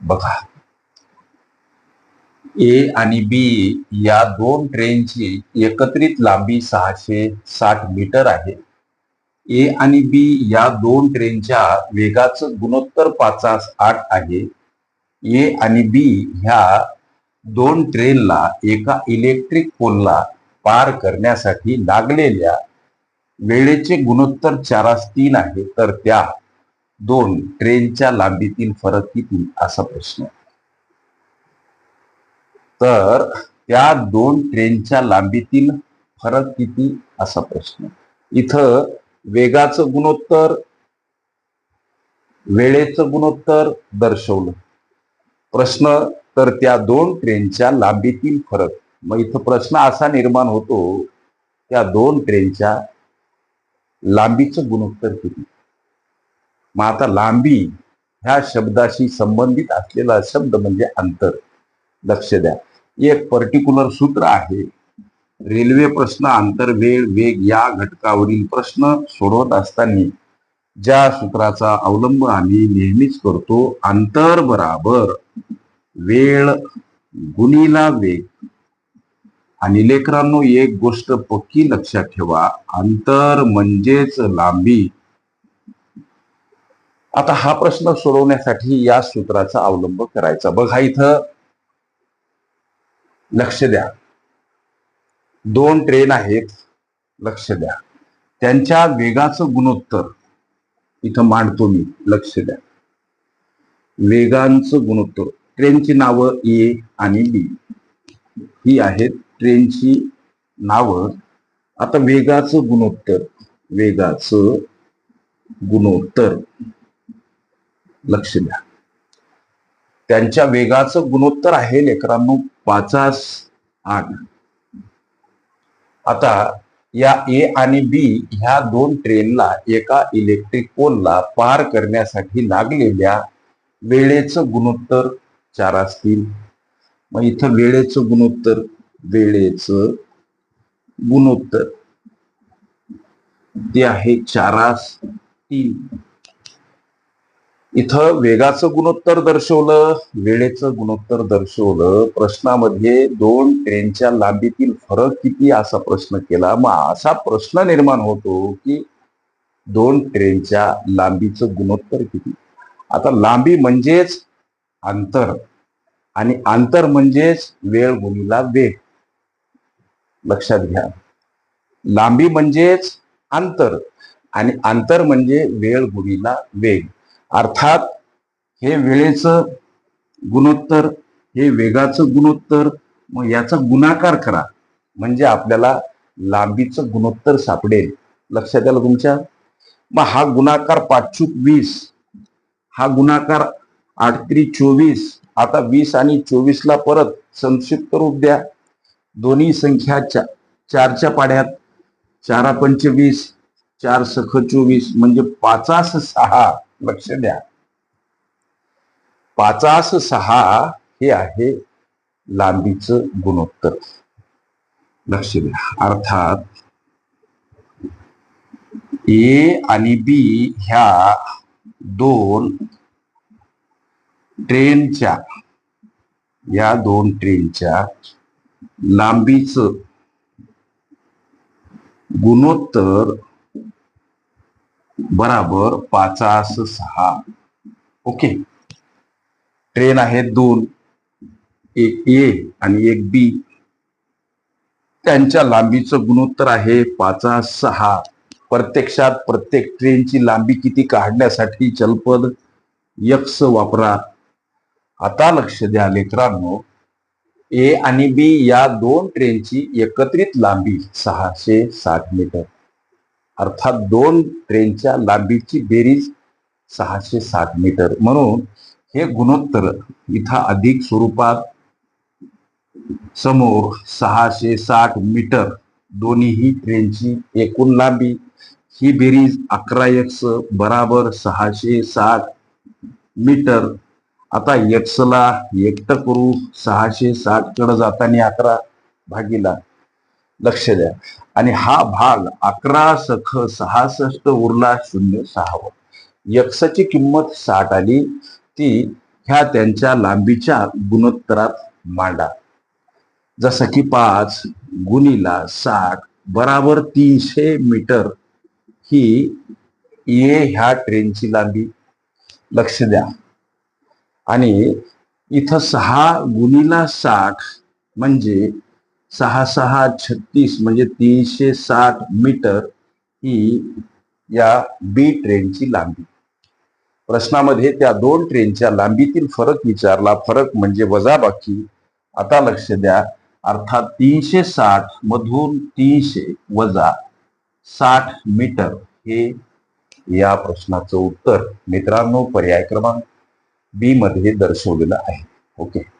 बघा. ए आणि बी या दोन ट्रेनची एकत्रित लांबी सहाशे साठ मीटर आहे. ए आणि बी या दोन ट्रेनच्या वेगाचं गुणोत्तर पाचास आठ आहे. ए आणि बी ह्या दोन ट्रेनला एका इलेक्ट्रिक पोलला पार करण्यासाठी लागलेल्या वेळेचे गुणोत्तर चारास तीन आहे. तर त्या दोन ट्रेनच्या लांबीतील फरक किती? असा प्रश्न. तर त्या दोन ट्रेनच्या लांबीतील फरक किती? असा प्रश्न. इथं वेगाचं गुणोत्तर वेळेचं गुणोत्तर दर्शवलं. प्रश्न तर त्या दोन ट्रेनच्या लांबीतील फरक. मग इथं प्रश्न असा निर्माण होतो त्या दोन ट्रेनच्या लांबीचं गुणोत्तर किती? मग आता लांबी ह्या शब्दाशी संबंधित असलेला शब्द म्हणजे अंतर. लक्ष द्या. एक पर्टिक्युलर सूत्र आहे. रेल्वे प्रश्न आंतर वेळ वेग या घटकावरील प्रश्न सोडवत असताना ज्या सूत्राचा अवलंब आम्ही नेहमीच करतो अंतर बराबर वेळ गुणीला वेग. आणि लेकरांनो एक गोष्ट पक्की लक्षात ठेवा. अंतर म्हणजेच लांबी. आता हा प्रश्न सोडवण्यासाठी या सूत्राचा अवलंब करायचा. बघा इथं लक्ष द्या. दोन ट्रेन आहेत लक्ष द्या. त्यांच्या वेगाचं गुणोत्तर इथं मांडतो मी लक्ष द्या. वेगांचं गुणोत्तर ट्रेनची नावं ए आणि बी. ही आहेत ट्रेनची नावं. आता वेगाचं गुणोत्तर वेगाचं गुणोत्तर. लक्ष द्या. त्यांच्या वेगाचं गुणोत्तर आहे लेकरांनो पाचास आठ. आता या ए आणि बी ह्या दोन ट्रेनला एका इलेक्ट्रिक पोलला पार करण्यासाठी लागलेल्या वेळेचं गुणोत्तर चार असतील. मग इथं वेळेचं गुणोत्तर वेळेचं गुणोत्तर. ते आहे चारास तीन. इथं वेगाचं गुणोत्तर दर्शवलं वेळेचं गुणोत्तर दर्शवलं. प्रश्नामध्ये दोन ट्रेनच्या लांबीतील फरक किती असा प्रश्न केला? मग असा प्रश्न निर्माण होतो की दोन ट्रेनच्या लांबीचं गुणोत्तर किती? आता लांबी म्हणजेच अंतर आणि अंतर म्हणजेच वेळ गुणीला वेग. लक्षात घ्या. लांबी म्हणजेच अंतर आणि अंतर म्हणजे वेळ गुणीला वेग. अर्थात हे वेळेचं गुणोत्तर हे वेगाचं गुणोत्तर मग याचा गुणाकार करा. म्हणजे आपल्याला लांबीचं गुणोत्तर सापडेल. लक्षात आलं तुमच्या? मग हा गुणाकार पाचशूक वीस हा गुणाकार आठत्री चोवीस आता वीस आणि चोवीसला परत संक्षिप्त रूप द्या. दोन्ही संख्या चा चारच्या पाड्यात चारा पंचवीस चार सख चोवीस म्हणजे पाचास सहा. लक्ष द्या. पाचास सहा हे आहे लांबीचं गुणोत्तर. लक्ष द्या. अर्थात ए आणि बी ह्या दोन ट्रेनच्या या दोन ट्रेनच्या लांबीचं गुणोत्तर बराबर पाचास सहा. ओके. ट्रेन आहेत दोन. एक ए आणि एक बी. त्यांच्या लांबीचं गुणोत्तर आहे पाचा सहा. प्रत्यक्षात प्रत्येक ट्रेनची लांबी किती काढण्यासाठी चलपद यक्स वापरा. आता लक्ष द्या लेकरांनो. ए आणि बी या दोन ट्रेनची एकत्रित लांबी सहाशे साठ मीटर. अर्थात दोन ट्रेनच्या लांबीची बेरीज सहाशे साठ मीटर. म्हणून हे गुणोत्तर इथं अधिक स्वरूपात समोर सहाशे साठ मीटर दोन्हीही ट्रेनची एकूण लांबी. ही बेरीज अकरा एक्स बराबर सहाशे साठ मीटर. आता एक्सला एकटं करू सहाशे साठकडे जाताना अकरा भागीला. लक्ष द्या. आणि हा भाग अकरा सख सहासष्ट उरला शून्य सहावर यक्षची किंमत साठ आली ती ह्या त्यांच्या लांबीच्या गुणोत्तरात मांडा. जसं की पाच गुणीला साठ बराबर तीनशे मीटर ही ये ह्या ट्रेनची लांबी. लक्ष द्या. आणि इथं सहा गुणीला साठ म्हणजे सहा सहा छत्तीस म्हणजे तीनशे साठ मीटर ही या बी ट्रेनची लांबी. प्रश्नामध्ये त्या दोन ट्रेनच्या लांबीतील फरक विचारला. फरक म्हणजे वजाबाकी. आता लक्ष द्या. अर्थात तीनशे साठ मधून तीनशे वजा साठ मीटर हे या प्रश्नाचं उत्तर. मित्रांनो पर्याय क्रमांक बी मध्ये दर्शवलेलं आहे. ओके.